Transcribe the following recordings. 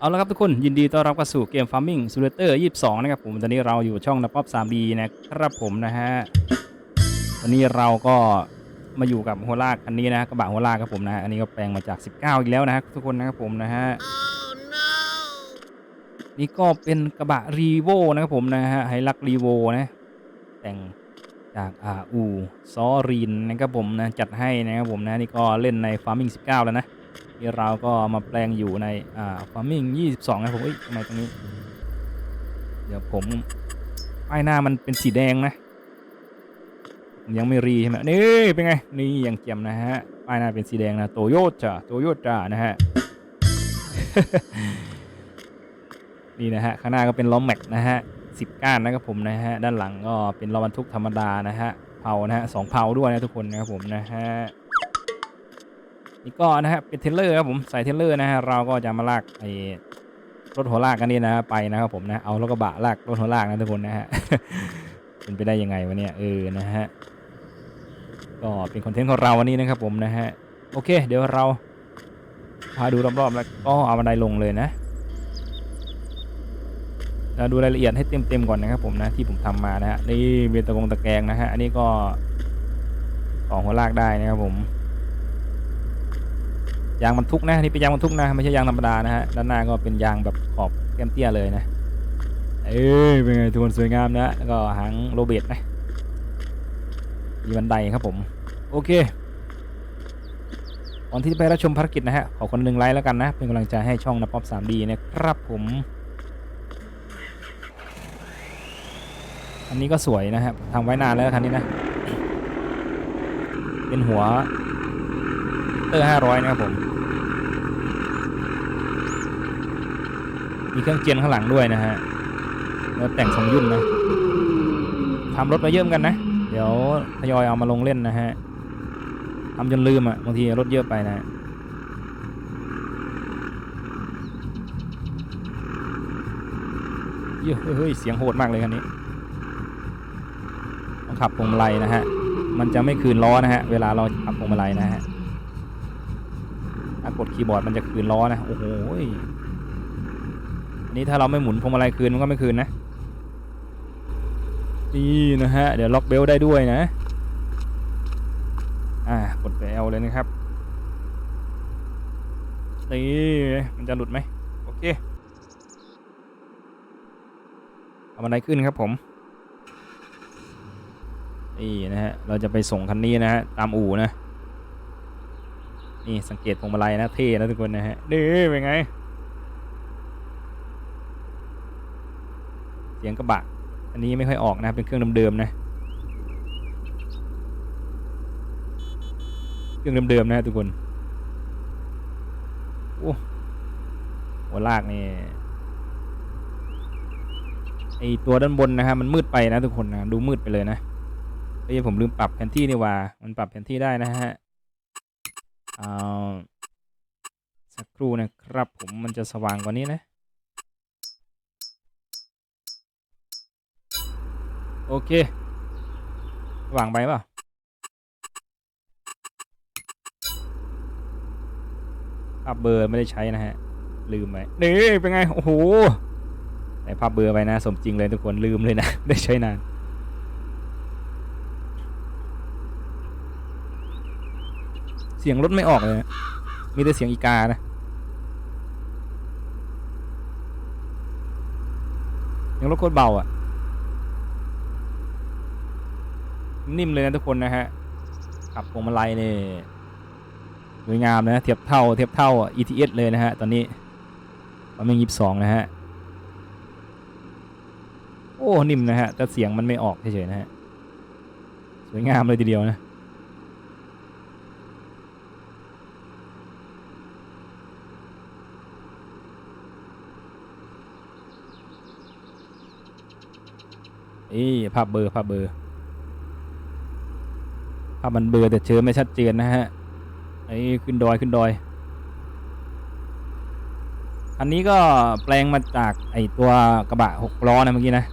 เอาละครับทุกคนยินดีต้อนรับเข้าสู่เกม Farming Simulator 22 นะครับผมตอนนี้เราอยู่ช่องนับป๊อป 3D นะครับผมนะฮะวันนี้เราก็มาอยู่กับหัวลากคันนี้นะกระบะหัวลากครับผมนะอันนี้ก็แปลงมาจาก 19 อีกแล้วนะทุกคนนะครับผมนะฮะนี่ก็เป็นกระบะรีโวนะครับผมนะฮะไฮลักรีโวนะแต่งจากอาอูซอรีนนะครับผมนะจัดให้นะครับผมนะนี่ก็เล่นใน Farming 19 แล้วนะ ที่เราก็มาแปลงอยู่ในอ่า farming 22นะผมเอ้ยทำไมตรงนี้ เดี๋ยวผมป้ายหน้ามันเป็นสีแดงนะ ยังไม่รีใช่ไหมนี่เป็นไง นี่ยังเจียมนะฮะป้ายหน้าเป็นสีแดงนะโตโยต้าโตโยต้านะฮะนี่นะฮะข้างหน้าก็เป็นล้อแม็กนะฮะสิบก้านนะครับผมนะฮะด้านหลังก็เป็นล้อบรรทุกธรรมดานะฮะเผานะฮะสองเผาด้วยนะทุกคนนะครับผมนะฮะ นี่ก็นะฮะเป็นเทเลอร์ครับผมใส่เทเลอร์นะฮะเราก็จะมาลากไอ้รถหัวลากกันนี่นะไปนะครับผมนะเอารถกระบะลากรถหัวลากนะทุกคนนะฮะเป็นไปได้ยังไงวะเนี่ยเออนะฮะก็เป็นคอนเทนต์ของเราวันนี้นะครับผมนะฮะโอเค เดี๋ยวเราพาดูรอบๆแล้วก็เอาบันไดลงเลยนะเราดูรายละเอียดให้เต็มๆก่อนนะครับผมนะที่ผมทำมานะฮะนี่มีตะกงตะแกรงนะฮะอันนี้ก็ของหัวลากได้นะครับผม ยางบรรทุกนะนี่เป็นยางบรรทุกนะไม่ใช่ยางธรรมดานะฮะด้านหน้าก็เป็นยางแบบขอบแก้มเตี้ยเลยนะเอ้ยเป็นไงทุกคนสวยงามนะแล้วก็หางโรเบตนะมีบันไดครับผม โอเคก่อนที่จะไปรับชมภารกิจนะฮะขอคนหนึ่งไลค์แล้วกันนะ เป็นกำลังใจให้ช่องนะป๊อป 3D นะครับผม อันนี้ก็สวยนะครับทำไว้นานแล้วคันนี้นะ เป็นหัว เตอร์ห้าร้อยนะครับผม มีเครื่องเจียนข้างหลังด้วยนะฮะ แล้วแต่งทรงยุ่นนะทำรถมาเยอะเหมือนกันนะ เดี๋ยวทยอยเอามาลงเล่นนะฮะทำจนลืมอะ บางทีรถเยอะไปนะเยอะเฮ้ย เสียงโหดมากเลยคันนี้ ต้องขับพวงมาลัยนะฮะ มันจะไม่คืนล้อนะฮะ เวลาเราขับพวงมาลัยนะฮะ ถ้ากดคีย์บอร์ดมันจะคืนล้อนะโอ้โหยอันนี้ถ้าเราไม่หมุนพวงมาลัยคืนมันก็ไม่คืนนะนี่นะฮะเดี๋ยวล็อกเบลได้ด้วยนะอ่ากดไปเอลเลยนะครับนี่มันจะหลุดไหมโอเคเอาบันไดขึ้นครับผมนี่นะฮะเราจะไปส่งคันนี้นะฮะตามอู่นะ นี่สังเกตพวงมาลัยนะเท่นะทุกคนนะฮะนี่เป็นไง เสียงกระบะ อันนี้ไม่ค่อยออกนะเป็นเครื่องเดิมๆนะ เครื่องเดิมๆนะทุกคนโอ้หัวลากนี่ไอตัวด้านบนนะฮะมันมืดไปนะทุกคนนะดูมืดไปเลยนะเอ้ยผมลืมปรับแผนที่นี่ว่า มันปรับแผนที่ได้นะฮะ สักครู่นะครับผมมันจะสว่างกว่านี้นะ โอเคสว่างไปเปล่าภาพเบอร์ไม่ได้ใช้นะฮะ ลืมไปนี่เป็นไง โอ้โหใส่ภาพเบอร์ไปนะ สมจริงเลยทุกคนลืมเลยนะ ได้ใช้นาน สียงรถไม่ออกเลยนะมีแต่เสียงอีกานะ ยังรถโคตรเบาอะ นิ่มเลยนะทุกคนนะฮะ ขับพวงมาลัยนี่สวยงามนะเทียบเท่าเทียบเท่า ETS เลยนะฮะ ตอนนี้มันไม่ยิบสองนะฮะ โอ้ นิ่มนะฮะ แต่เสียงมันไม่ออกเฉยๆนะฮะ สวยงามเลยทีเดียวนะ นี่ภาพเบอร์ภาพเบอร์ภาพมันเบอร์แต่เชิญไม่ชัดเจนนะฮะไอ้ขึ้นดอยขึ้นดอย อันนี้ก็แปลงมาจากไอ้ตัวกระบะหกล้อนะเมื่อกี้นะ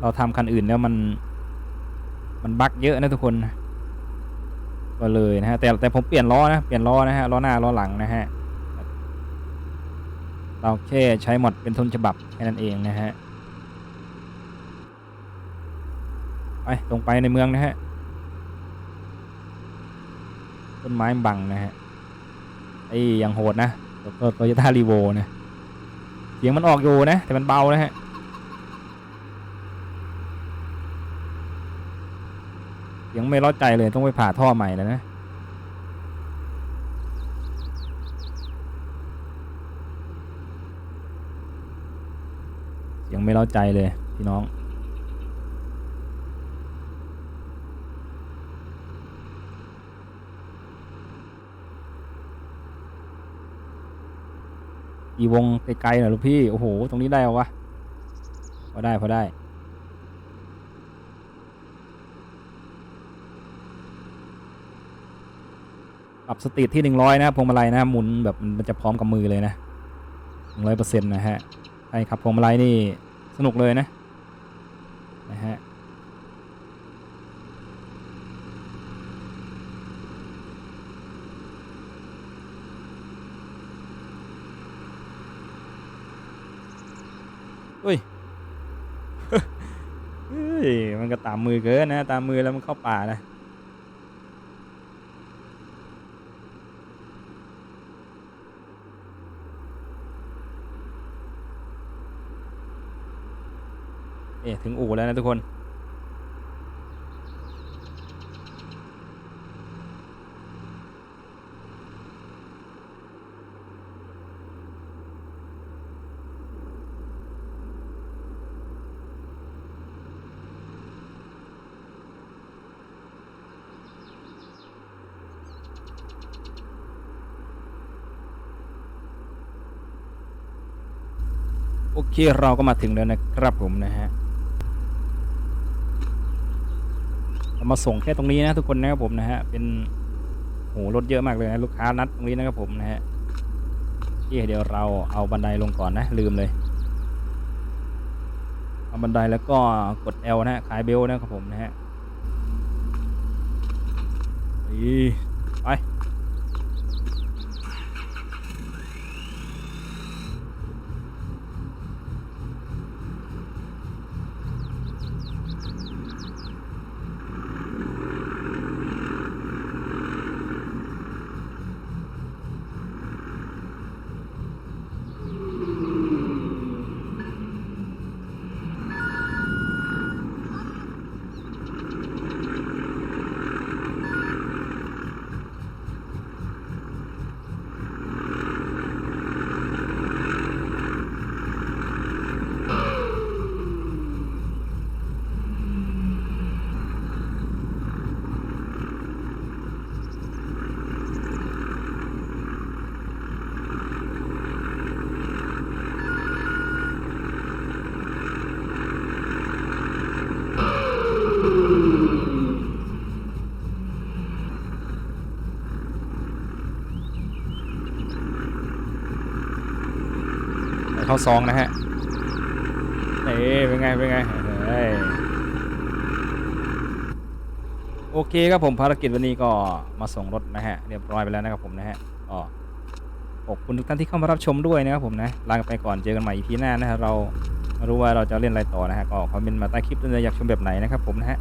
เราทำคันอื่นแล้วมัน มันบั๊กเยอะนะทุกคน ก็เลยนะฮะ แต่แต่ผมเปลี่ยนล้อนะเปลี่ยนล้อนะฮะล้อหน้าล้อหลังนะฮะ เราแค่ใช้หมดเป็นต้นฉบับแค่นั้นเองนะฮะ ไปตรงไปในเมืองนะฮะ ต้นไม้บังนะฮะ ไอ้ยังโหดนะแล้วก็โตโยต้ารีโวนะ เสียงมันออกอยู่นะ แต่มันเบานะฮะเสียงไม่รอดใจเลยต้องไปผ่าท่อใหม่แล้วนะเสียงไม่เล่าใจเลยพี่น้อง อีวงไกลๆหน่อยลูกพี่ โอ้โห ตรงนี้ได้เหรอวะ พอได้ พอได้ปรับสตรีทที่หนึ่งร้อยนะครับพวงมาลัยนะหมุนแบบมันจะพร้อมกับมือเลยนะหนึ่งร้อยเปอร์เซ็นต์นะฮะใช่ครับพวงมาลัยนี่สนุกเลยนะนะฮะอุ้ย เฮ้ยมัน ก็ตามมือเกินนะ ตามมือแล้วมันเข้าป่านะเอ๊ถึงอู่แล้วนะทุกคน โอเคเราก็มาถึงแล้วนะครับผมนะฮะเรามาส่งแค่ตรงนี้นะทุกคนนะครับผมนะฮะเป็นโหรถเยอะมากเลยนะลูกค้านัดตรงนี้นะครับผมนะฮะเดี๋ยวเราเอาบันไดลงก่อนนะลืมเลยเอาบันไดแล้วก็กด L นะฮะขายเบลนะครับผมนะฮะอีไป เข้าซองนะฮะเอ้เป็นไงเป็นไงเฮ้ยโอเคครับผมภารกิจวันนี้ก็มาส่งรถนะฮะเรียบร้อยไปแล้วนะครับผมนะฮะก็ขอบคุณทุกท่านที่เข้ามารับชมด้วยนะครับผมนะลาไปก่อนเจอกันใหม่อีพีหน้านะฮะเรามารู้ว่าเราจะเล่นอะไรต่อนะฮะก็คอมเมนต์มาใต้คลิปด้วยนะอยากชมแบบไหนนะครับผมนะฮะ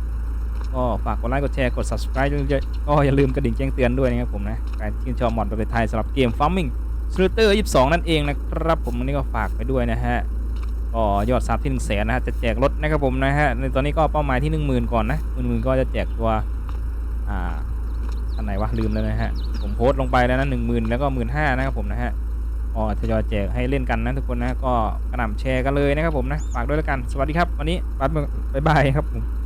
ก็ฝากกดไลค์กดแชร์กด subscribe ด้วยก็อย่าลืมกระดิ่งแจ้งเตือนด้วยนะครับผมนะการที่นชอบมอดประเทศไทยสำหรับเกม Farming สลูเตอร์22 นั่นเองนะครับผมวันนี้ก็ฝากไปด้วยนะฮะก็ยอดซับที่1 0 0 0 0แสนนะฮะจะแจกรถนะครับผมนะฮะในตอนนี้ก็เป้าหมายที่ 10,000 ก่อนนะ10,000ก็จะแจกตัวอ่าอันไหนวะลืมแล้วนะฮะผมโพสต์ลงไปแล้วนะ10,000แล้วก็15,000นะครับผมนะฮะก็ทยอยแจกให้เล่นกันนะทุกคนนะก็กระหน่ำแชร์กันเลยนะครับผมนะฝากด้วยแล้วกันสวัสดีครับวันนี้บ๊ายบายครับผม